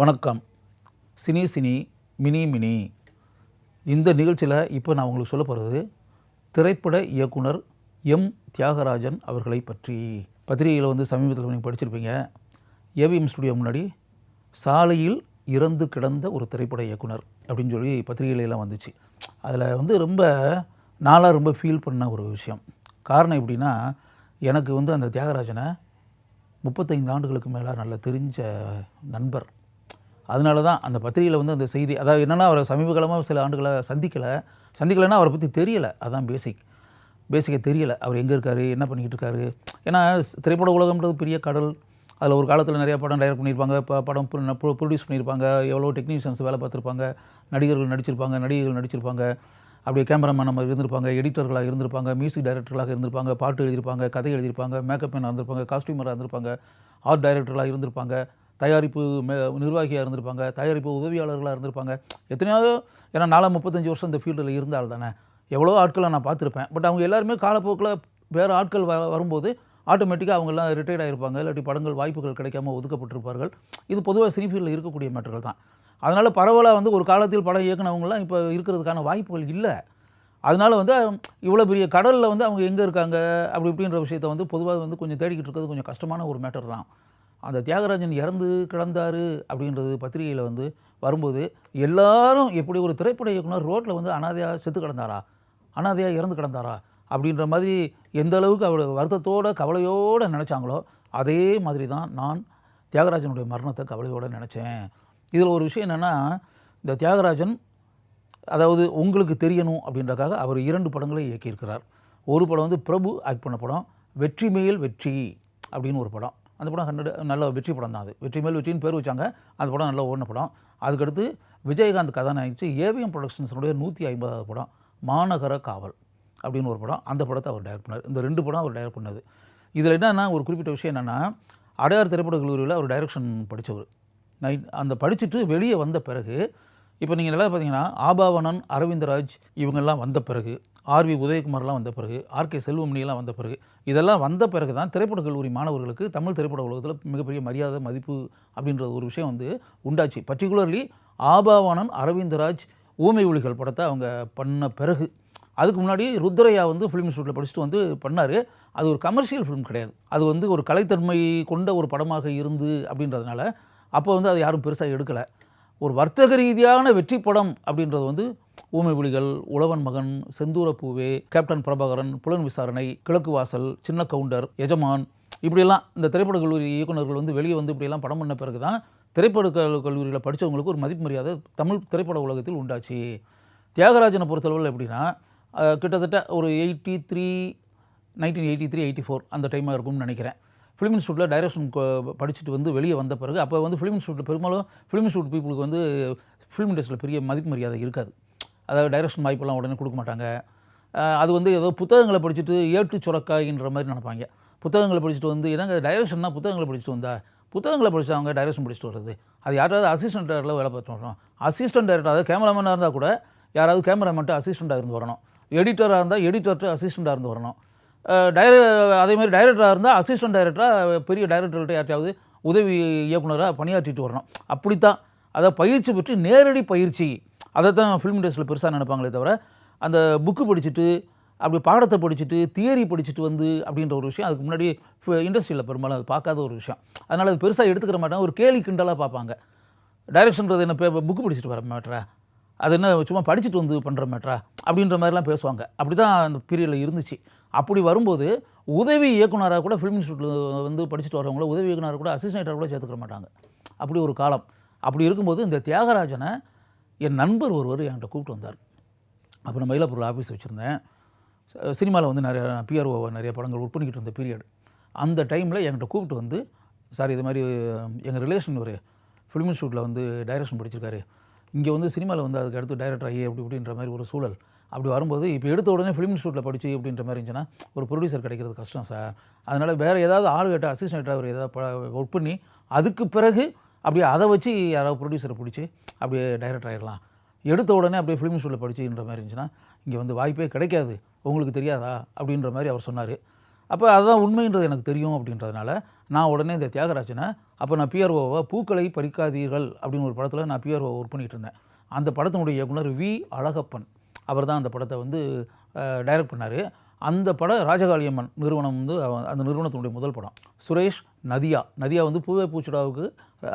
வணக்கம். Cine cine mini mini. இந்த நிகழ்ச்சியில் இப்போ நான் உங்களுக்கு சொல்ல போகிறது திரைப்பட இயக்குனர் எம். தியாகராஜன் அவர்களை பற்றி. பத்திரிகையில் வந்து சமீபத்தில் நீங்கள் படிச்சிருப்பீங்க. ஏவிஎம் ஸ்டுடியோ முன்னாடி சாலையில் இறந்து கிடந்த ஒரு திரைப்பட இயக்குனர் அப்படின்னு சொல்லி பத்திரிகையிலலாம் வந்துச்சு. அதில் வந்து ரொம்ப நாளாக ரொம்ப ஃபீல் பண்ண ஒரு விஷயம். காரணம் எப்படின்னா எனக்கு வந்து அந்த தியாகராஜனை முப்பத்தைந்து ஆண்டுகளுக்கு மேலே நல்ல தெரிஞ்ச நண்பர் அதனால தான் அந்த பத்திரிகையில் வந்து அந்த செய்தி அதாவது என்னென்னா அவரை சமீபகாலமாக சில ஆண்டுகளை சந்திக்கலை. சந்திக்கலைன்னா அவரை பற்றி தெரியலை. அதுதான் பேசிக் பேசிக்காக தெரியலை. அவர் எங்கே இருக்கார்? என்ன பண்ணிக்கிட்டு இருக்காரு? ஏன்னா திரைப்பட உலகம்ன்றது பெரிய கடல். அதில் ஒரு காலத்தில் நிறைய படம் டைரக்ட் பண்ணியிருப்பாங்க. இப்போ படம் ப்ரொடியூஸ் பண்ணியிருப்பாங்க. எவ்வளோ டெக்னீஷியன்ஸ் வேலை பார்த்துருப்பாங்க. நடிகர்கள் நடிச்சிருப்பாங்க. நடிகைகள் நடிச்சிருப்பாங்க. அப்படியே கேமராமேன் நம்ம இருந்திருப்பாங்க. எடிட்டர்களாக இருந்திருப்பாங்க. மியூசிக் டைரக்டர்களாக இருந்திருப்பாங்க. பாட்டு எழுதியிருப்பாங்க. கதை எழுதியிருப்பாங்க. மேக்கப் மேனாக இருந்திருப்பாங்க. காஸ்டியூமராக இருந்திருப்பாங்க. ஆர்ட் டைரக்டர்களாக இருந்திருப்பாங்க. தயாரிப்பு மே நிர்வாகியாக இருந்திருப்பாங்க தயாரிப்பு உதவியாளர்களாக இருந்திருப்பாங்க. எத்தனையாவது ஏன்னா நாலு முப்பத்தஞ்சு வருஷம் இந்த ஃபீல்டில் இருந்தால் தானே. எவ்வளோ ஆட்களை நான் பார்த்துருப்பேன். பட் அவங்க எல்லாருமே காலப்போக்கில் வேறு ஆட்கள் வ வரும்போது ஆட்டோமேட்டிக்காக அவங்கெல்லாம் ரிட்டையர்ட் ஆகிருப்பாங்க இல்லாட்டி படங்கள் வாய்ப்புகள் கிடைக்காம ஒதுக்கப்பட்டிருப்பார்கள். இது பொதுவாக சினி ஃபீல்டில் இருக்கக்கூடிய மேட்டர்கள் தான். அதனால் பரவலாக வந்து ஒரு காலத்தில் படம் இயக்குனவங்களாம் இப்போ இருக்கிறதுக்கான வாய்ப்புகள் இல்லை. அதனால் வந்து இவ்வளோ பெரிய கடலில் வந்து அவங்க எங்கே இருக்காங்க? அப்படி இப்படின்ற விஷயத்த வந்து பொதுவாக வந்து கொஞ்சம் தேடிக்கிட்டு இருக்கிறது கொஞ்சம் கஷ்டமான ஒரு மேட்டர் தான். அந்த தியாகராஜன் இறந்து கிடந்தாரு அப்படின்றது பத்திரிகையில் வந்து வரும்போது எல்லாரும் எப்படி ஒரு திரைப்பட இயக்குனர் ரோட்டில் வந்து அனாதையாக செத்து கிடந்தாரா? அனாதையாக இறந்து கிடந்தாரா? அப்படின்ற மாதிரி எந்த அளவுக்கு அவர் வருத்தத்தோட கவலையோடு நினச்சாங்களோ அதே மாதிரி தான் நான் தியாகராஜனுடைய மரணத்தை கவலையோடு நினச்சேன். இதில் ஒரு விஷயம் என்னென்னா இந்த தியாகராஜன் அதாவது உங்களுக்கு தெரியணும் அப்படின்றக்காக அவர் இரண்டு படங்களை இயக்கியிருக்கிறார். ஒரு படம் வந்து பிரபு ஆக்ட் பண்ண படம் வெற்றி மேல் வெற்றி அப்படின்னு ஒரு படம். அந்த படம் ஹண்ட்ரட் நல்ல வெற்றி படம் தான் அது. வெற்றி மேல் வெற்றின்னு பேர் வச்சாங்க. அந்த படம் நல்ல ஓடின படம். அதுக்கடுத்து விஜயகாந்த் கதாநாயகிச்சு ஏவிஎம் ப்ரொடக்ஷன்ஸினுடைய நூற்றி ஐம்பதாவது படம் மாநகர காவல் அப்படின்னு ஒரு படம். அந்த படத்தை அவர் டைரக்ட் பண்ணார். இந்த ரெண்டு படம் அவர் டைரக்ட் பண்ணது இதில் என்னென்னா ஒரு குறிப்பிட்ட விஷயம் என்னென்னா அடையார் திரைப்பட கல்லூரியில் அவர் டைரக்ஷன் படித்தவர் நைட் அந்த படிச்சுட்டு வெளியே வந்த பிறகு இப்போ நீங்கள் நல்லா பார்த்தீங்கன்னா ஆபாவனன் அரவிந்தராஜ் இவங்கெல்லாம் வந்த பிறகு ஆர்வி உதயகுமார்லாம் வந்த பிறகு ஆர்கே செல்வமணியெல்லாம் வந்த பிறகு இதெல்லாம் வந்த பிறகு தான் திரைப்பட கல்லூரி மாணவர்களுக்கு தமிழ் திரைப்பட உலகத்தில் மிகப்பெரிய மரியாதை மதிப்பு அப்படின்ற ஒரு விஷயம் வந்து உண்டாச்சு. பர்டிகுலர்லி ஆபாவனன் அரவிந்தராஜ் ஊமை ஒளிகள் படத்தை அவங்க பண்ண பிறகு அதுக்கு முன்னாடி ருத்ரையா வந்து ஃபிலிம் இன்ஸ்டியூட்டில் படிச்சுட்டு வந்து பண்ணார். அது ஒரு கமர்ஷியல் ஃபிலிம் கிடையாது. அது வந்து ஒரு கலைத்தன்மை கொண்ட ஒரு படமாக இருந்து அப்படின்றதுனால அப்போ வந்து அதை யாரும் பெருசாக எடுக்கலை. ஒரு வர்த்தக ரீதியான வெற்றி படம் அப்படின்றது வந்து ஊமை புலிகள் உழவன் மகன் செந்தூரப்பூவே கேப்டன் பிரபாகரன் புலன் விசாரணை கிழக்கு வாசல் சின்ன கவுண்டர் எஜமான் இப்படியெல்லாம் இந்த திரைப்பட கல்லூரி இயக்குனர்கள் வந்து வெளியே வந்து இப்படியெல்லாம் படம் பண்ண பிறகு தான் திரைப்பட கல்லூரியில் படித்தவங்களுக்கு ஒரு மதிப்பு மரியாதை தமிழ் திரைப்பட உலகத்தில் உண்டாச்சு. தியாகராஜனை பொறுத்தளவில் எப்படின்னா கிட்டத்தட்ட ஒரு eighty three nineteen eighty three eighty four அந்த டைமாக இருக்கும்னு நினைக்கிறேன். ஃபிலிம் இன்ஸ்டியூட்டில் டைரக்ஷன் படிச்சுட்டு வந்து வெளியே வந்த பிறகு அப்போ வந்து ஃபிலிம் இன்ஸ்டியூட்டில் பெரும்பாலும் ஃபிலிம் இன்ஸ்டியூட் பீப்புளுக்கு வந்து ஃபிலிம் இண்டஸ்ட்ரியில் பெரிய மதிப்பு மரியாதை இருக்காது. அதாவது டைரக்ஷன் வாய்ப்பெல்லாம் உடனே கொடுக்க மாட்டாங்க. அது வந்து ஏதோ புத்தகங்களை படிச்சுட்டு ஏட்டு சுரக்காய்ன்ற மாதிரி நினைப்பாங்க. புத்தகங்களை படிச்சுட்டு வந்து ஏன்னா டைரக்ஷன்னா புத்தகங்களை படிச்சுட்டு வந்தா? புத்தகங்களை படிச்சு அவங்க டைரக்ஷன் படிச்சுட்டு வருது அது யாராவது அசிஸ்டன்ட் டேரக்டரில் வேலை பார்த்துட்டு வரணும். அசிஸ்டன்ட் டேரக்டர் அதாவது கேமராமேனாக இருந்தால் கூட யாராவது கேமராமேன்ட்டு அசிஸ்டண்ட்டாக இருந்து வரணும். எடிட்டராக இருந்தால் எடிட்டர்ட்டு அசிஸ்டண்ட்டாக இருந்து வரணும். டைர அதேமாதிரி டைரக்டராக இருந்தால் அசிஸ்டன்ட் டைரக்டராக பெரிய டைரக்டர்கிட்ட யார்ட்டையாவது உதவி இயக்குனராக பணியாற்றிட்டு வரணும். அப்படித்தான். அதை பயிற்சி பெற்று நேரடி பயிற்சி. அதை தான் ஃபிலிம் இண்டஸ்ட்ரியில் பெருசாக நினைப்பாங்களே தவிர அந்த புக்கு படிச்சுட்டு அப்படி பாடத்தை படிச்சுட்டு தியரி படிச்சுட்டு வந்து அப்படின்ற ஒரு விஷயம் அதுக்கு முன்னாடி இண்டஸ்ட்ரியில் பெரும்பாலும் அது பார்க்காத ஒரு விஷயம். அதனால் அது பெருசாக எடுத்துக்கிற மாட்டாங்க ஒரு கேலி கிண்டலாக பார்ப்பாங்க. டைரக்ஷன்றது என்ன புக்கு படிச்சுட்டு வர மேட்ரா அது என்ன சும்மா படிச்சுட்டு வந்து பண்ணுற மேட்ரா அப்படின்ற மாதிரிலாம் பேசுவாங்க. அப்படி தான் அந்த பீரியடில் இருந்துச்சு. அப்படி வரும்போது உதவி இயக்குனராக கூட ஃபிலிம் இன்ஸ்டியூட்டில் வந்து படிச்சுட்டு வரவங்கள உதவி இயக்குனராக கூட அசிஸ்டண்ட்டாக கூட சேர்த்துக்கிற மாட்டாங்க. அப்படி ஒரு காலம். அப்படி இருக்கும்போது இந்த தியாகராஜனை என் நண்பர் ஒருவர் என்கிட்ட கூப்பிட்டு வந்தார். அப்போ நான் மயிலாப்பூரில் ஆஃபீஸ் வச்சுருந்தேன். சினிமாவில் வந்து நிறைய பிஆர்ஓ நிறைய படங்கள் ஒர்க் பண்ணிக்கிட்டு இருந்த பீரியட் அந்த டைமில் என்கிட்ட கூப்பிட்டு வந்து சார் இது மாதிரி எங்கள் ரிலேஷன் ஒரு ஃபிலிம் இன்ஸ்டியூட்டில் வந்து டைரக்ஷன் படிச்சிருக்காரு. இங்கே வந்து சினிமாவில் வந்து அதுக்கு அடுத்து டைரக்டர் ஆகி அப்படி இப்படின்ற மாதிரி ஒரு சூழல். அப்படி வரும்போது இப்போ எடுத்த உடனே ஃபிலிம் இன்ஸ்டியூட்டில் படிச்சு அப்படின்ற மாதிரி இருந்துச்சுன்னா ஒரு ப்ரொடியூசர் கிடைக்கிறது கஷ்டம் சார் அதனால் வேறு ஏதாவது ஆள் கேட்ட அசிஸ்டன்ட் அவர் ஏதாவது ஒர்க் பண்ணி அதுக்கு பிறகு அப்படியே அதை வச்சு யாராவது ப்ரொடியூசரை பிடிச்சி அப்படியே டைரக்டர் ஆயிடலாம் எடுத்த உடனே அப்படியே ஃபிலிம் இன்ஸ்டியூட்டில் படிச்சுன்ற மாதிரி இருந்துச்சுன்னா இங்கே வந்து வாய்ப்பே கிடைக்காது. உங்களுக்கு தெரியாதா? அப்படின்ற மாதிரி அவர் சொன்னார். அப்போ அதுதான் உண்மைன்றது எனக்கு தெரியும் அப்படின்றதுனால நான் உடனே இந்த தியாகராஜனை அப்போ நான் பிஆர்ஓவை பூக்களை பறிக்காதீர்கள் அப்படின்னு ஒரு படத்தில் நான் பிஆர்ஓ ஒர்க் பண்ணிகிட்டு இருந்தேன். அந்த படத்தினுடைய இயக்குனர் வி அழகப்பன். அவர் தான் அந்த படத்தை வந்து டைரக்ட் பண்ணார். அந்த படம் ராஜகாளியம்மன் நிறுவனம் வந்து அந்த நிறுவனத்தினுடைய முதல் படம். சுரேஷ் நதியா. நதியா வந்து பூவே பூச்சுடாவுக்கு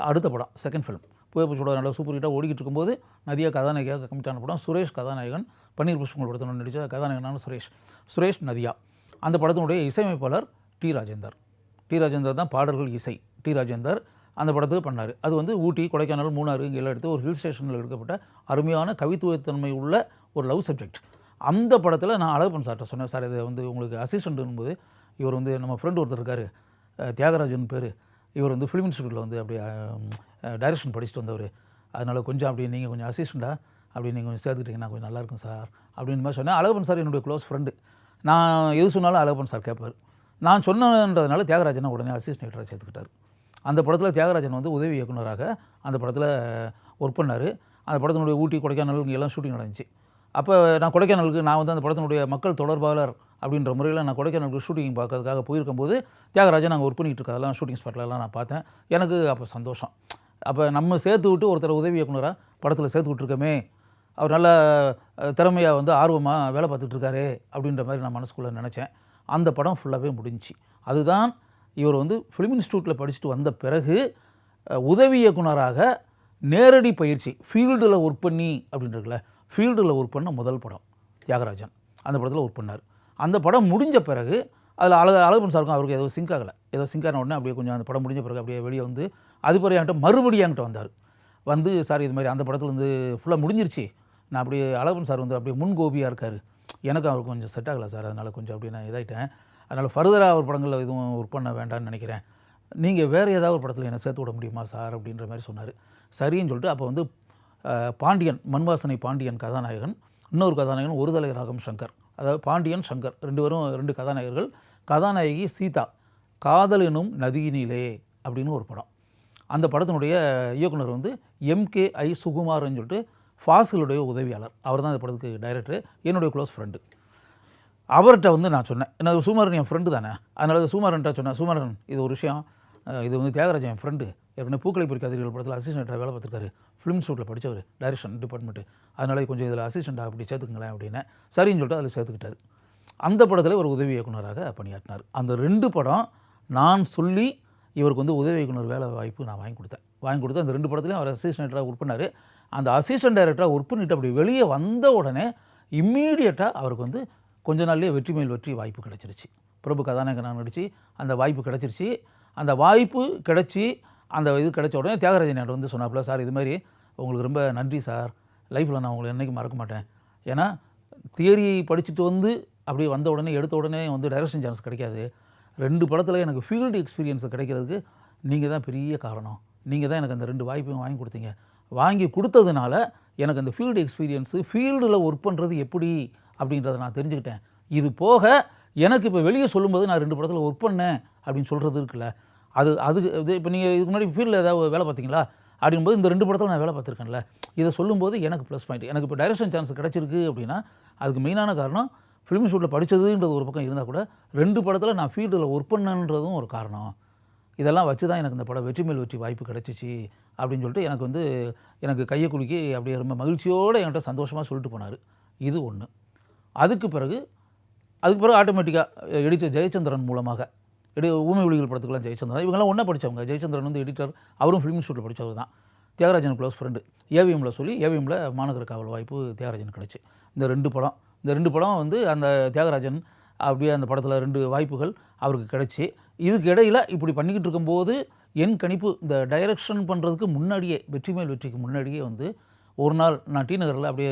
அடுத்த படம் செகண்ட் ஃபிலிம் பூவே பூச்சுடா நல்லா சூப்பர் ஹிட்டாக ஓடிக்கிட்டு இருக்கும்போது நதியா கதாநாயகியாக கமிட்டான படம். சுரேஷ் கதாநாயகன் பன்னீர் புஷ்பங்கள் படத்தில் நடித்த கதாநாயகனான சுரேஷ். சுரேஷ் நதியா. அந்த படத்தினுடைய இசையமைப்பாளர் டி. ராஜேந்தர். டி. ராஜேந்தர் தான் பாடல்கள் இசை. டி. ராஜேந்தர் அந்த படத்துக்கு பண்ணார். அது வந்து ஊட்டி கொடைக்கானல் மூணாறு இங்கே எல்லாம் எடுத்து ஒரு ஹில் ஸ்டேஷனில் எடுக்கப்பட்ட அருமையான கவித்துவத்தன்மை உள்ள ஒரு லவ் சப்ஜெக்ட் அந்த படத்தில் நான் அழகப்பன் சார்கிட்ட சொன்னேன் சார் இது வந்து உங்களுக்கு அசிஸ்டண்ட்டுன்னு போது இவர் வந்து நம்ம ஃப்ரெண்டு ஒருத்தர் இருக்கார் தியாகராஜன் பேர். இவர் வந்து ஃபிலிம் இன்ஸ்டியூட்டில் வந்து அப்படியே டைரக்ஷன் படிச்சுட்டு வந்தவர். அதனால் கொஞ்சம் அப்படி நீங்கள் கொஞ்சம் அசிஸ்டண்ட்டாக அப்படி நீங்கள் கொஞ்சம் சேர்த்துக்கிட்டிங்கன்னா கொஞ்சம் நல்லாயிருக்கும் சார். அப்படின்னு மாதிரி சொன்னேன். அழகப்பன் சார் என்னுடைய க்ளோஸ் ஃப்ரெண்டு நான் எது சொன்னாலும் அழகப்பன் சார் கேட்பார். நான் சொன்னன்றதுனால தியாகராஜனை உடனே அசிஸ்டன்டாக சேர்த்துக்கிட்டார். அந்த படத்தில் தியாகராஜன் வந்து உதவி இயக்குனராக அந்த படத்தில் ஒர்க் பண்ணார். அந்த படத்தினுடைய ஊட்டி கொடைக்கானல் இங்கே எல்லாம் ஷூட்டிங் நடந்துச்சு. அப்போ நான் கொடைக்கானலுக்கு நான் வந்து அந்த படத்தினுடைய மக்கள் தொடர்பாளர் அப்படின்ற முறையில் நான் கொடைக்கானலுக்கு ஷூட்டிங் பார்க்கறதுக்காக போயிருக்கும்போது தியாகராஜன் நாங்கள் ஒர்க் பண்ணிகிட்டு இருக்கதெல்லாம் ஷூட்டிங் ஸ்பாட்லலாம் நான் பார்த்தேன். எனக்கு அப்போ சந்தோஷம். அப்போ நம்ம சேர்த்து விட்டு ஒருத்தர் உதவி இயக்குனராக படத்தில் சேர்த்து விட்ருக்கோமே அவர் நல்ல திறமையாக வந்து ஆர்வமாக வேலை பார்த்துட்ருக்காரு அப்படின்ற மாதிரி நான் மனசுக்குள்ளே நினச்சேன். அந்த படம் ஃபுல்லாகவே முடிஞ்சிச்சு. அதுதான் இவர் வந்து ஃபிலிம் இன்ஸ்டியூட்டில் படிச்சுட்டு வந்த பிறகு உதவி இயக்குனராக நேரடி பயிற்சி ஃபீல்டில் ஒர்க் பண்ணி அப்படின்றதுல ஃபீல்டில் ஒர்க் பண்ண முதல் படம் தியாகராஜன். அந்த படத்தில் ஒர்க் பண்ணார். அந்த படம் முடிஞ்ச பிறகு அதில் அழகு அழகப்பன் சாருக்கும் அவருக்கு ஏதோ சிங்க் ஆகலை. ஏதோ சிங்க் ஆன உடனே அப்படியே கொஞ்சம் அந்த படம் முடிஞ்ச பிறகு அப்படியே வெளியே வந்து அது பிறகு என்கிட்ட மறுபடியும் என்கிட்ட வந்தார். வந்து சார் இது மாதிரி அந்த படத்தில் வந்து ஃபுல்லாக முடிஞ்சிருச்சு. நான் அப்படியே அழகப்பன் சார் வந்து அப்படியே முன்கோபியாக இருக்கார். எனக்கும் அவருக்கு கொஞ்சம் செட் ஆகலை சார். அதனால் கொஞ்சம் அப்படியே நான் இதாகிட்டேன் அதனால் ஃபர்தராக ஒரு படங்களில் எதுவும் ஒர்க் பண்ண வேண்டாம்னு நினைக்கிறேன். நீங்கள் வேறு ஏதாவது ஒரு படத்தில் என்னை சேர்த்து விட முடியுமா சார்? அப்படின்ற மாதிரி சொன்னார். சரின்னு சொல்லிட்டு அப்போ வந்து பாண்டியன் மண்வாசனை பாண்டியன் கதாநாயகன் இன்னொரு கதாநாயகன் ஒரு தலை ராகம் சங்கர். அதாவது பாண்டியன் சங்கர். ரெண்டு பேரும் ரெண்டு கதாநாயகர்கள். கதாநாயகி சீதா காதல் எனும் நதியினிலே அப்படின்னு ஒரு படம். அந்த படத்தினுடைய இயக்குனர் வந்து எம்கே ஐ சுகுமார்னு சொல்லிட்டு ஃபாசிலுடைய உதவியாளர். அவர் தான் இந்த படத்துக்கு டைரக்டர் என்னுடைய க்ளோஸ் ஃப்ரெண்டு அவர்கிட்ட வந்து நான் சொன்னேன் என்ன சுமாரன் என் ஃப்ரெண்டு தானே? அதனால் சுமாரன்ட்ட சொன்னேன் சுமாரன் இது ஒரு விஷயம் இது வந்து தியாகராஜன் என் ஃப்ரெண்டு ஏற்கனவே பூக்களை பொறிக்காதீர்கள் படத்தில் அசிஸ்டண்ட்டாக வேலை பார்த்துருக்காரு. ஃபிலிம் ஷூட்டில் படித்தவர் டைரக்ஷன் டிபார்ட்மெண்ட்டு அதனால் கொஞ்சம் இதில் அசிஸ்டண்ட்டாக அப்படி சேர்த்துக்குங்களேன் அப்படின்னு சரின்னு சொல்லிட்டு அதில் சேர்த்துக்கிட்டார். அந்த படத்தில் ஒரு உதவி இயக்குனராக பணியாற்றினார். அந்த ரெண்டு படம் நான் சொல்லி இவருக்கு வந்து உதவி இயக்குனர் வேலை வாய்ப்பு நான் வாங்கி கொடுத்தேன். வாங்கி கொடுத்து அந்த ரெண்டு படத்துலையும் அவர் அசிஸ்டண்ட்டாக ஒர்க் பண்ணார். அந்த அசிஸ்டன்ட் டைரக்டராக ஒர்க் பண்ணிட்டு அப்படி வெளியே வந்த உடனே இம்மீடியட்டாக அவருக்கு வந்து கொஞ்ச நாள்லேயே வெற்றி மேல் வெற்றி வாய்ப்பு கிடச்சிருச்சு. பிரபு கதாநாயகனாக நடித்து அந்த வாய்ப்பு கிடச்சிருச்சு. அந்த வாய்ப்பு கிடச்சி அந்த இது கிடைச்ச உடனே தியாகராஜன் வந்து சொன்னாப்புல சார் இது மாதிரி உங்களுக்கு ரொம்ப நன்றி சார். லைஃப்பில் நான் உங்களை என்றைக்கும் மறக்க மாட்டேன். ஏன்னா தியரி படிச்சுட்டு வந்து அப்படியே வந்த உடனே எடுத்த உடனே வந்து டைரக்ஷன் சான்ஸ் கிடைக்காது. ரெண்டு படத்தில் எனக்கு ஃபீல்டு எக்ஸ்பீரியன்ஸ் கிடைக்கிறதுக்கு நீங்கள் தான் பெரிய காரணம். நீங்கள் தான் எனக்கு அந்த ரெண்டு வாய்ப்பையும் வாங்கி கொடுத்தீங்க. வாங்கி கொடுத்ததுனால எனக்கு அந்த ஃபீல்டு எக்ஸ்பீரியன்ஸு ஃபீல்டில் ஒர்க் பண்ணுறது எப்படி அப்படின்றத நான் தெரிஞ்சுக்கிட்டேன். இது போக எனக்கு இப்போ வெளியே சொல்லும்போது நான் ரெண்டு படத்தில் ஒர்க் பண்ணேன் அப்படின்னு சொல்கிறது இருக்குல்ல. அது அது இது இப்போ நீங்கள் இதுக்கு முன்னாடி ஃபீல்டில் ஏதாவது வேலை பார்த்தீங்களா? அப்படிங்கும்போது இந்த ரெண்டு படத்தில் நான் வேலை பார்த்துருக்கேன்ல. இதை சொல்லும்போது எனக்கு ப்ளஸ் பாயிண்ட் எனக்கு இப்போ டைரக்ஷன் சான்ஸ் கிடச்சிருக்கு அப்படின்னா அதுக்கு மெயினான காரணம் ஃபிலிம் ஷூட்டில் படித்ததுன்றது ஒரு பக்கம் இருந்தால் கூட ரெண்டு படத்தில் நான் ஃபீல்டில் ஒர்க் பண்ணன்றதும் ஒரு காரணம். இதெல்லாம் வச்சு தான் எனக்கு இந்த படம் வெற்றி மேல் வெற்றி வாய்ப்பு கிடச்சிச்சு அப்படின்னு சொல்லிட்டு எனக்கு வந்து எனக்கு கையை குலுக்கி அப்படியே ரொம்ப மகிழ்ச்சியோடு என்கிட்ட சந்தோஷமாக சொல்லிட்டு போனார். இது ஒன்று அதுக்கு பிறகு அதுக்கு பிறகு ஆட்டோமேட்டிக்காக எடிட்டர் ஜெயச்சந்திரன் மூலமாக எடி ஊமை ஒளிகள் படத்துக்கெல்லாம் ஜெயச்சந்திரன். இவங்கெல்லாம் ஒன்றா படித்தவங்க ஜெயச்சந்திரன் வந்து எடிட்டர் அவரும் ஃபிலிம் இன்ஸ்டியூட்டில் படித்தவர் தான். தியாகராஜன் க்ளோஸ் ஃப்ரெண்டு ஏவிஎம்மில் சொல்லி ஏவிஎம்மில் மாநகர காவல் வாய்ப்பு தியாகராஜன் கிடச்சி. இந்த ரெண்டு படம் இந்த ரெண்டு படம் வந்து அந்த தியாகராஜன் அப்படியே அந்த படத்தில் ரெண்டு வாய்ப்புகள் அவருக்கு கிடச்சி. இதுக்கு இடையில் இப்படி பண்ணிக்கிட்டு இருக்கும்போது என் கணிப்பு இந்த டைரக்ஷன் பண்ணுறதுக்கு முன்னாடியே வெற்றி மேல் வெற்றிக்கு முன்னாடியே வந்து ஒரு நாள் நான் டி நகரில் அப்படியே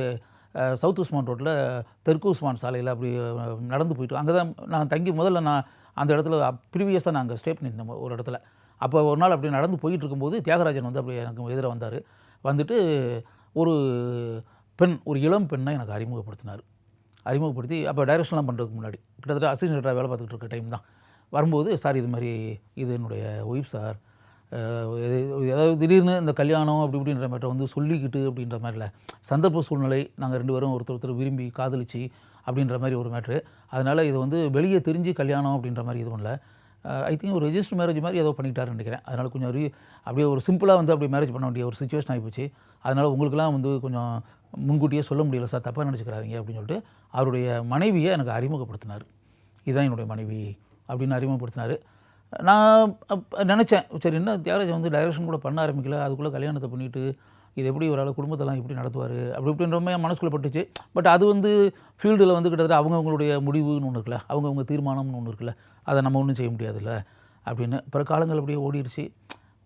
சவுத் உஸ்மான் ரோட்டில் தெற்கு உஸ்மான் சாலையில் அப்படி நடந்து போயிட்டு அங்கே தான் நான் தங்கி முதல்ல நான் அந்த இடத்துல ப்ரீவியஸாக நான் அங்கே ஸ்டே பண்ணியிருந்தோம் ஒரு இடத்துல. அப்போ ஒரு நாள் அப்படி நடந்து போயிட்டு இருக்கும்போது தியாகராஜன் வந்து அப்படியே எனக்கு எதிராக வந்தார். வந்துட்டு ஒரு பெண் ஒரு இளம் பெண்ணை எனக்கு அறிமுகப்படுத்தினார். அறிமுகப்படுத்தி அப்போ டைரக்ஷன்லாம் பண்ணுறதுக்கு முன்னாடி கிட்டத்தட்ட அசிஸ்டண்ட்டாக வேலை பார்த்துக்கிட்டு இருக்க டைம் தான். வரும்போது சார் இது மாதிரி இது என்னுடைய ஒய்ஃப் சார். ஏதாவது திடீர்னு இந்த கல்யாணம் அப்படி இப்படின்ற மாதிரி வந்து சொல்லிக்கிட்டு அப்படின்ற மாதிரில சந்தர்ப்ப சூழ்நிலை நாங்கள் ரெண்டு பேரும் ஒருத்தர் ஒருத்தர் விரும்பி காதலிச்சு அப்படின்ற மாதிரி ஒரு மேட்ரு அதனால் இது வந்து வெளியே தெரிஞ்சு கல்யாணம் அப்படின்ற மாதிரி இது பண்ணல ஐ திங்க் ஒரு ரெஜிஸ்டர் மேரேஜ் மாதிரி ஏதோ பண்ணிட்டாருன்னு நினைக்கிறேன். அதனால் கொஞ்சம் அப்படியே ஒரு சிம்பிளாக வந்து அப்படியே மேரேஜ் பண்ண வேண்டிய ஒரு சுச்சுவேஷன் ஆகிப்போச்சு அதனால் உங்களுக்குலாம் வந்து கொஞ்சம் முன்கூட்டியே சொல்ல முடியல சார். தப்பாக நினச்சிக்கிறாதீங்க அப்படின்னு சொல்லிட்டு அவருடைய மனைவியை எனக்கு அறிமுகப்படுத்தினார். இதுதான் என்னுடைய மனைவி அப்படின்னு அறிமுகப்படுத்தினார். நான் நினச்சேன். சரி என்ன? தியாகராஜன் வந்து டைரக்ஷன் கூட பண்ண ஆரம்பிக்கல. அதுக்குள்ளே கல்யாணத்தை பண்ணிவிட்டு இது எப்படி ஒரு ஆள் குடும்பத்தெல்லாம் எப்படி நடத்துவார்? அப்படி இப்படின்றமே மனசுக்குள்ளே பட்டுச்சு. பட் அது வந்து ஃபீல்டில் வந்து கிட்டத்தட்ட அவங்கவுங்களுடைய முடிவுன்னு ஒன்று இருக்குல்ல. அவங்கவுங்க தீர்மானம்னு ஒன்று இருக்குல்ல. அதை நம்ம ஒன்றும் செய்ய முடியாதுல்ல. அப்படின்னு. பிற காலங்கள் அப்படியே ஓடிடுச்சு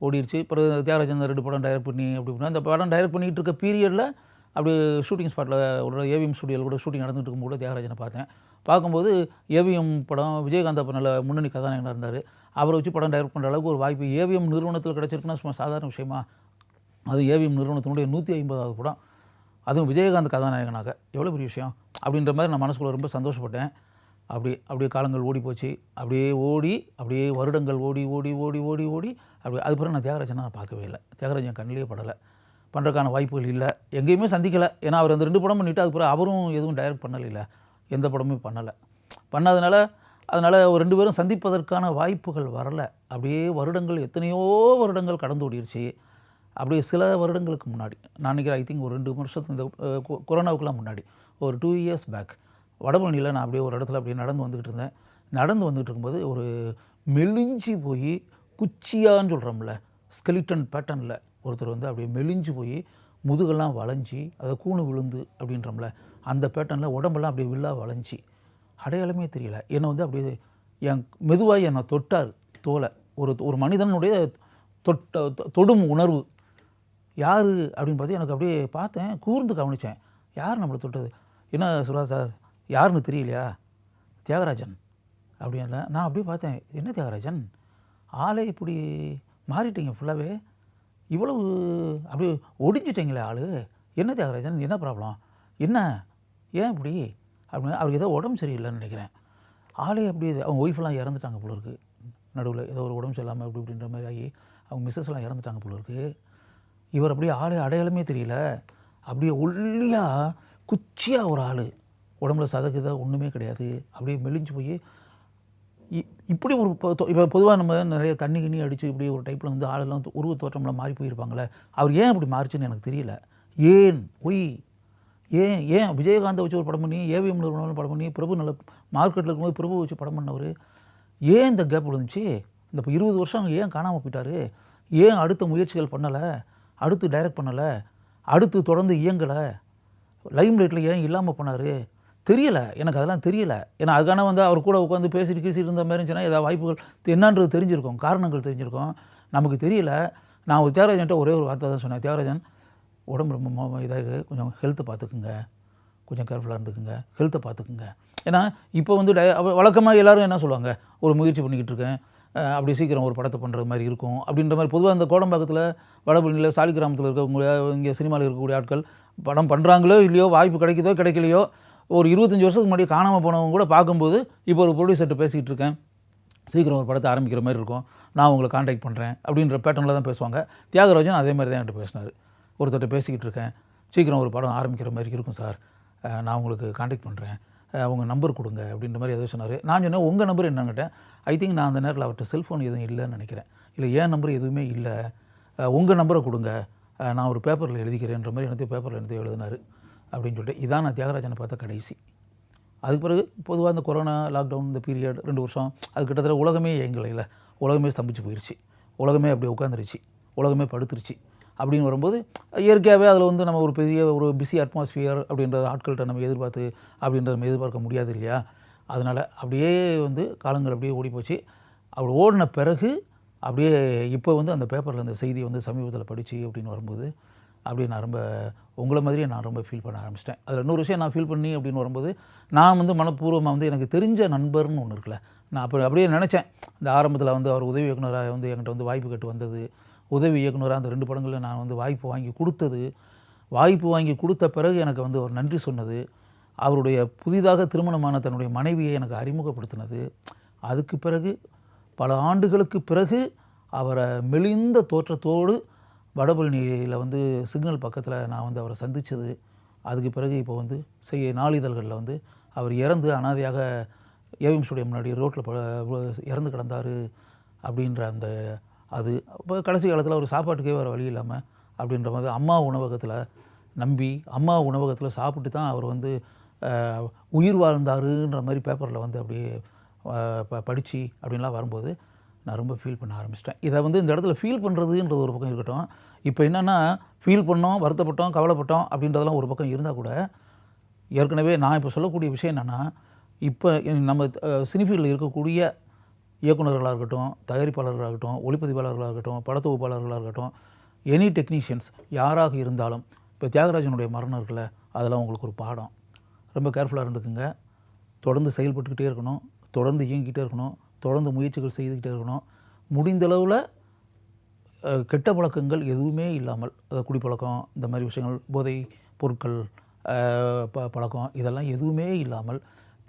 ஓடிடுச்சு பிறகு தியாகராஜன் ரெண்டு படம் டைரக்ட் பண்ணி அப்படி இப்படின்னா அந்த படம் டைரக்ட் பண்ணிகிட்டு இருக்க பீரியடில் அப்படி ஷூட்டிங் ஸ்பாட்டில் ஒரு ஏவிஎம் ஸ்டுடியோவில் கூட ஷூட்டிங் நடந்துகிட்டு இருக்கும்போது கூட தியாகராஜனை பார்த்தேன். பார்க்கும்போது ஏவிஎம் படம் விஜயகாந்த் அப்போ நல்ல முன்னணி கதாநாயகனாக இருந்தார். அவரை வச்சு படம் டைரக்ட் பண்ணுற அளவுக்கு ஒரு வாய்ப்பு ஏவிஎம் நிறுவனத்தில் கிடச்சிருக்குன்னா சும்மா சாதாரண விஷயமா அது ஏவிஎம் நிறுவனத்தினுடைய நூற்றி ஐம்பதாவது படம். அதுவும் விஜயகாந்த் கதாநாயகனாக. எவ்வளோ பெரிய விஷயம்? அப்படின்ற மாதிரி நான் மனசுக்குள்ள ரொம்ப சந்தோஷப்பட்டேன். அப்படி அப்படியே காலங்கள் ஓடி போச்சு. அப்படியே ஓடி அப்படியே வருடங்கள் ஓடி ஓடி ஓடி ஓடி ஓடி அப்படி அது பிறகு நான் தியாகராஜனை நான் பார்க்கவே இல்லை. தியாகராஜன் கண்ணிலேயே படலை. பண்ணுறதுக்கான வாய்ப்புகள் இல்லை. எங்கேயுமே சந்திக்கலை. ஏன்னா அவர் அந்த ரெண்டு படம் பண்ணிவிட்டு அது பிறகு அவரும் எதுவும் டைரக்ட் பண்ணலை எந்த படமும் பண்ணலை. பண்ணாதனால அதனால் ஒரு ரெண்டு பேரும் சந்திப்பதற்கான வாய்ப்புகள் வரல. அப்படியே வருடங்கள் எத்தனையோ வருடங்கள் கடந்து ஓடிடுச்சு அப்படியே சில வருடங்களுக்கு முன்னாடி நான் நினைக்கிறேன் ஐ திங்க் ஒரு ரெண்டு வருஷத்துக்கு இந்த கொ- கொரோனாவுக்குலாம் முன்னாடி ஒரு டூ இயர்ஸ் பேக் வடபழனியில் நான் அப்படியே ஒரு இடத்துல அப்படியே நடந்து வந்துக்கிட்டு இருந்தேன். நடந்து வந்துக்கிட்டு இருக்கும்போது ஒரு மெலிஞ்சு போய் குச்சியான்னு சொல்கிறோம்ல ஸ்கெலிட்டன் பேட்டர்னில் ஒருத்தர் வந்து அப்படியே மெலிஞ்சு போய் முதுகெல்லாம் வளைஞ்சி அதை கூணு விழுந்து அப்படின்றோம்ல அந்த பேட்டர்னில் உடம்பெல்லாம் அப்படியே வில்லா வளைஞ்சி அடையாளமே தெரியல. என்னை வந்து அப்படியே என் மெதுவாக என்னை தொட்டார் தோலை. ஒரு ஒரு மனிதனுடைய தொட்ட தொ- தொடும் உணர்வு. யார் அப்படின்னு பார்த்து எனக்கு அப்படியே பார்த்தேன் கூர்ந்து கவனித்தேன். யார் நம்மளை தொட்டது? என்ன சுரா சார்? யாருன்னு தெரியலையா? தியாகராஜன் அப்படின்ல. நான் அப்படியே பார்த்தேன் என்ன தியாகராஜன்? ஆளே இப்படி மாறிட்டீங்க ஃபுல்லாகவே இவ்வளவு அப்படியே ஒடிஞ்சிட்டிங்களே ஆள். என்ன தியாகராஜன்? என்ன ப்ராப்ளம் என்ன? ஏன் இப்படி? அப்படின்னு அவருக்கு ஏதோ உடம்பு சரியில்லைன்னு நினைக்கிறேன். ஆளே அப்படி அவங்க ஒய்ஃபெல்லாம் இறந்துட்டாங்க போல இருக்கு. நடுவில் ஏதோ ஒரு உடம்பு சரியில்லாமல் அப்படி இப்படின்ற மாதிரி ஆகி அவங்க மிஸ்ஸஸ்லாம் இறந்துட்டாங்க போல இருக்கு. இவர் அப்படியே ஆளே அடையாளமே தெரியல. அப்படியே ஒல்லியாக குச்சியாக ஒரு ஆள். உடம்புல சதகுத ஒன்றுமே கிடையாது. அப்படியே மெலிஞ்சு போய் இப்படி ஒரு இப்போ பொதுவாக நம்ம நிறைய தண்ணி கிண்ணி அடித்து இப்படி ஒரு டைப்பில் வந்து ஆளெல்லாம் உருவ தோற்றம்லாம் மாறி போயிருப்பாங்களே அவர் ஏன் அப்படி மாறிச்சுன்னு எனக்கு தெரியல. ஏன்? ஒய் ஏன் ஏன் விஜயகாந்தை வச்சு ஒரு படம் பண்ணி ஏவிஎம் நிறுவனம் படம் பண்ணி பிரபு நல்ல மார்க்கெட்டில் இருக்கும்போது பிரபு வச்சு படம் பண்ணவர் ஏன் இந்த கேப் விழுந்துச்சு? இந்த இப்போ இருபது வருஷம் ஏன் காணாமல் போயிட்டாரு? ஏன் அடுத்த முயற்சிகள் பண்ணலை? அடுத்து டைரக்ட் பண்ணலை? அடுத்து தொடர்ந்து இயங்கலை? லைம் லைட்டில் ஏன் இல்லாமல் போனார்? தெரியலை. எனக்கு அதெல்லாம் தெரியலை. ஏன்னா அதுக்கான வந்து அவர் கூட உட்காந்து பேசிட்டு கீசிட்டு இருந்த மாதிரி இருந்துச்சுன்னா ஏதாவது வாய்ப்புகள் என்னன்றது தெரிஞ்சிருக்கும். காரணங்கள் தெரிஞ்சிருக்கும். நமக்கு தெரியல. நான் ஒரு தியாகராஜன்ட்ட ஒரே ஒரு வார்த்தை தான் சொன்னேன். தியாகராஜன் உடம்பு ரொம்ப இதாக இருக்குது கொஞ்சம் ஹெல்த்தை பார்த்துக்குங்க. கொஞ்சம் கேர்ஃபுல்லாக இருந்துக்குங்க. ஹெல்த்தை பார்த்துக்குங்க. ஏன்னா இப்போ வந்து டய வழக்கமாக எல்லோரும் என்ன சொல்லுவாங்க? ஒரு முயற்சி பண்ணிக்கிட்டு இருக்கேன். அப்படி சீக்கிரம் ஒரு படத்தை பண்ணுறது மாதிரி இருக்கும். அப்படின்ற மாதிரி பொதுவாக இந்த கோடம்பாக்கத்தில் வடபழனியில் சாலிகிராமத்தில் இருக்கக்கூடிய இங்கே சினிமாவில் இருக்கக்கூடிய ஆட்கள் படம் பண்ணுறாங்களோ இல்லையோ வாய்ப்பு கிடைக்குதோ கிடைக்கலையோ ஒரு இருபத்தஞ்சி வருஷத்துக்கு முன்னாடி காணாமல் போனவங்க கூட பார்க்கும்போது இப்போ ஒரு ப்ரொடியூசர்கிட்ட பேசிகிட்டு இருக்கேன். சீக்கிரம் ஒரு படத்தை ஆரம்பிக்கிற மாதிரி இருக்கும். நான் உங்களை காண்டாக்ட் பண்ணுறேன் அப்படின்ற பேட்டர்னில் தான் பேசுவாங்க. தியாகராஜன் அதே மாதிரி தான் என்கிட்ட பேசினார். ஒருத்தர்கிட்ட பேசிக்கிட்டு இருக்கேன். சீக்கிரம் ஒரு படம் ஆரம்பிக்கிற மாதிரி இருக்கும் சார். நான் உங்களுக்கு காண்டாக்ட் பண்ணுறேன் உங்கள் நம்பர் கொடுங்க அப்படின்ற மாதிரி எதோ சொன்னார். நான் சொன்னேன் உங்கள் நம்பர் என்னன்னு கேட்டேன். ஐ திங்க் நான் அந்த நேரத்தில் அவர்கிட்ட செல்ஃபோன் எதுவும் இல்லைன்னு நினைக்கிறேன். இல்லை ஏன் நம்பர் எதுவுமே இல்லை. உங்கள் நம்பரை கொடுங்க. நான் ஒரு பேப்பரில் எழுதிக்கிறேன்ற மாதிரி எனக்கு பேப்பரில் எனக்கு எழுதினார். அப்படின்னு சொல்லிட்டு இதான் நான் தியாகராஜனை பார்த்த கடைசி. அதுக்கு பிறகு பொதுவாக இந்த கொரோனா லாக்டவுன் இந்த பீரியட் ரெண்டு வருஷம் அது கிட்டத்தட்ட உலகமே இயங்கலையில் உலகமே ஸ்தம்பிச்சு போயிடுச்சு உலகமே அப்படியே உட்காந்துருச்சு உலகமே படுத்துருச்சு. அப்படின்னு வரும்போது இயற்கையாகவே அதில் வந்து நம்ம ஒரு பெரிய ஒரு பிஸி அட்மாஸ்ஃபியர் அப்படின்ற ஆட்கள்கிட்ட நம்ம எதிர்பார்த்து அப்படின்றத நம்ம எதிர்பார்க்க முடியாது இல்லையா? அதனால் அப்படியே வந்து காலங்கள் அப்படியே ஓடி போச்சு அப்படி ஓடின பிறகு அப்படியே இப்போ வந்து அந்த பேப்பரில் அந்த செய்தி வந்து சமீபத்தில் படித்து அப்படின்னு வரும்போது அப்படியே நான் ரொம்ப உங்களை மாதிரியே நான் ரொம்ப ஃபீல் பண்ண ஆரம்பிச்சிட்டேன். அதில் இன்னொரு விஷயம் நான் ஃபீல் பண்ணி அப்படின்னு வரும்போது நான் வந்து மனப்பூர்வமாக வந்து எனக்கு தெரிஞ்ச நண்பர்னு ஒன்று இருக்குல்ல. நான் அப்போ அப்படியே நினச்சேன். இந்த ஆரம்பத்தில் வந்து அவர் உதவி இயக்குனராக வந்து என்கிட்ட வந்து வாய்ப்பு கேட்டு வந்தது. உதவி இயக்குனராக அந்த ரெண்டு படங்களில் நான் வந்து வாய்ப்பு வாங்கி கொடுத்தது. வாய்ப்பு வாங்கி கொடுத்த பிறகு எனக்கு வந்து ஒரு நன்றி சொன்னது. அவருடைய புதிதாக திருமணமான தன்னுடைய மனைவியை எனக்கு அறிமுகப்படுத்தினது. அதுக்கு பிறகு பல ஆண்டுகளுக்கு பிறகு அவரை மெலிந்த தோற்றத்தோடு வடபழனியில் வந்து சிக்னல் பக்கத்தில் நான் வந்து அவரை சந்தித்தது அதுக்கு பிறகு இப்போ வந்து செய்ய நாளிதழ்களில் வந்து அவர் இறந்து அனாதையாக ஏவிஎம் ஸ்டுடியோ முன்னாடி ரோட்டில் இறந்து கிடந்தார் அப்படின்ற அந்த அது இப்போ கடைசி காலத்தில் ஒரு சாப்பாட்டுக்கே வர வழி இல்லாமல் அப்படின்ற மாதிரி அம்மா உணவகத்தில் நம்பி அம்மா உணவகத்தில் சாப்பிட்டு தான் அவர் வந்து உயிர் வாழ்ந்தாருன்ற மாதிரி பேப்பரில் வந்து அப்படியே ப படித்து அப்படின்லாம் வரும்போது நான் ரொம்ப ஃபீல் பண்ண ஆரம்பிச்சிட்டேன். இதை வந்து இந்த இடத்துல ஃபீல் பண்ணுறதுன்றது ஒரு பக்கம் இருக்கட்டும். இப்போ என்னென்னா ஃபீல் பண்ணோம் வருத்தப்பட்டோம் கவலைப்பட்டோம் அப்படின்றதெல்லாம் ஒரு பக்கம் இருந்தால் கூட ஏற்கனவே நான் இப்போ சொல்லக்கூடிய விஷயம் என்னென்னா இப்போ நம்ம சினிஃபீல்டில் இருக்கக்கூடிய இயக்குனர்களாக இருக்கட்டும் தயாரிப்பாளர்களாக இருக்கட்டும் ஒளிப்பதிவாளர்களாக இருக்கட்டும் படத்தொகுப்பாளர்களாக இருக்கட்டும் எனி டெக்னீஷியன்ஸ் யாராக இருந்தாலும் இப்போ தியாகராஜனுடைய மரணம் இருக்குல்ல அதெல்லாம் உங்களுக்கு ஒரு பாடம். ரொம்ப கேர்ஃபுல்லாக இருந்துக்குங்க. தொடர்ந்து செயல்பட்டுக்கிட்டே இருக்கணும் தொடர்ந்து இயங்கிக்கிட்டே இருக்கணும் தொடர்ந்து முயற்சிகள் செய்துக்கிட்டே இருக்கணும். முடிந்தளவில் கெட்ட பழக்கங்கள் எதுவுமே இல்லாமல் அதாவது குடிப்பழக்கம் இந்த மாதிரி விஷயங்கள் போதை பொருட்கள் ப பழக்கம் இதெல்லாம் எதுவுமே இல்லாமல்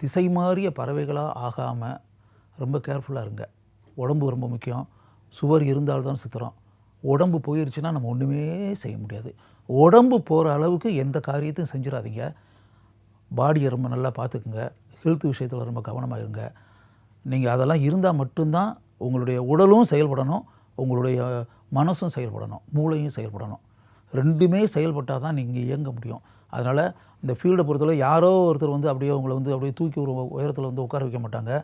திசை மாறிய பறவைகளாக ஆகாமல் ரொம்ப கேர்ஃபுல்லாக இருங்க. உடம்பு ரொம்ப முக்கியம். சுவர் இருந்தால்தான் சித்திரம். உடம்பு போயிருச்சுன்னா நம்ம ஒன்றுமே செய்ய முடியாது. உடம்பு போகிற அளவுக்கு எந்த காரியத்தையும் செஞ்சிடாதீங்க. பாடியை ரொம்ப நல்லா பார்த்துக்குங்க. ஹெல்த் விஷயத்தில் ரொம்ப கவனமாக இருங்க. நீங்கள் அதெல்லாம் இருந்தால் மட்டும்தான் உங்களுடைய உடலும் செயல்படணும். உங்களுடைய மனசும் செயல்படணும். மூளையும் செயல்படணும். ரெண்டுமே செயல்பட்டால் தான் நீங்கள் இயங்க முடியும். அதனால் இந்த ஃபீல்டை பொறுத்தவரை யாரோ ஒருத்தர் வந்து அப்படியே உங்களை வந்து அப்படியே தூக்கி ஒரு உயரத்தில் வந்து உட்கார வைக்க மாட்டாங்க.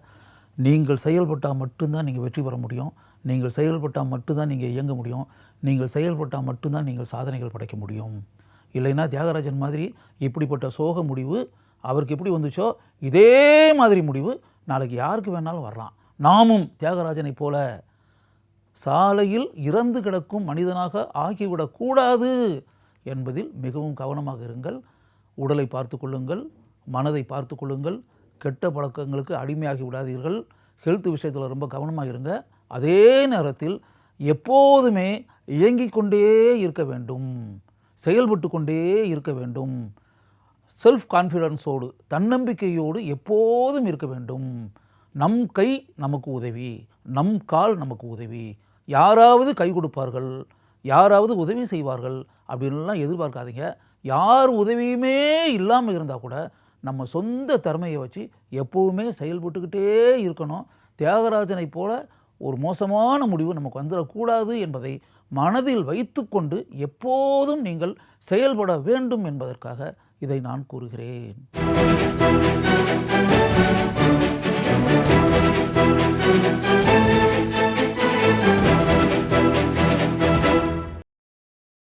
நீங்கள் செயல்பட்டால் மட்டும்தான் நீங்கள் வெற்றி பெற முடியும். நீங்கள் செயல்பட்டால் மட்டும்தான் நீங்கள் இயங்க முடியும். நீங்கள் செயல்பட்டால் மட்டும்தான் நீங்கள் சாதனைகள் படைக்க முடியும். இல்லைன்னா தியாகராஜன் மாதிரி இப்படிப்பட்ட சோக முடிவு அவருக்கு எப்படி வந்துச்சோ இதே மாதிரி முடிவு நாளைக்கு யாருக்கு வேணாலும் வரலாம். நாமும் தியாகராஜனைப் போல சாலையில் இறந்து கிடக்கும் மனிதனாக ஆகிவிடக்கூடாது என்பதில் மிகவும் கவனமாக இருங்கள். உடலை பார்த்து கொள்ளுங்கள் மனதை பார்த்து கொள்ளுங்கள். கெட்ட பழக்கங்களுக்கு அடிமையாகி விடாதீர்கள். ஹெல்த் விஷயத்தில் ரொம்ப கவனமாக இருங்க. அதே நேரத்தில் எப்போதுமே இயங்கிக் கொண்டே இருக்க வேண்டும். செயல்பட்டு கொண்டே இருக்க வேண்டும். செல்ஃப் கான்ஃபிடென்ஸோடு தன்னம்பிக்கையோடு எப்போதும் இருக்க வேண்டும். நம் கை நமக்கு உதவி நம் கால் நமக்கு உதவி. யாராவது கை கொடுப்பார்கள் யாராவது உதவி செய்வார்கள் அப்படின்லாம் எதிர்பார்க்காதீங்க. யார் உதவியுமே இல்லாமல் இருந்தால் கூட நம்ம சொந்த திறமையை வச்சு எப்போவுமே செயல்பட்டுக்கிட்டே இருக்கணும். தியாகராஜனைப் போல ஒரு மோசமான முடிவு நமக்கு வந்துடக்கூடாது என்பதை மனதில் வைத்துக்கொண்டு எப்போதும் நீங்கள் செயல்பட வேண்டும் என்பதற்காக இதை நான் கூறுகிறேன்.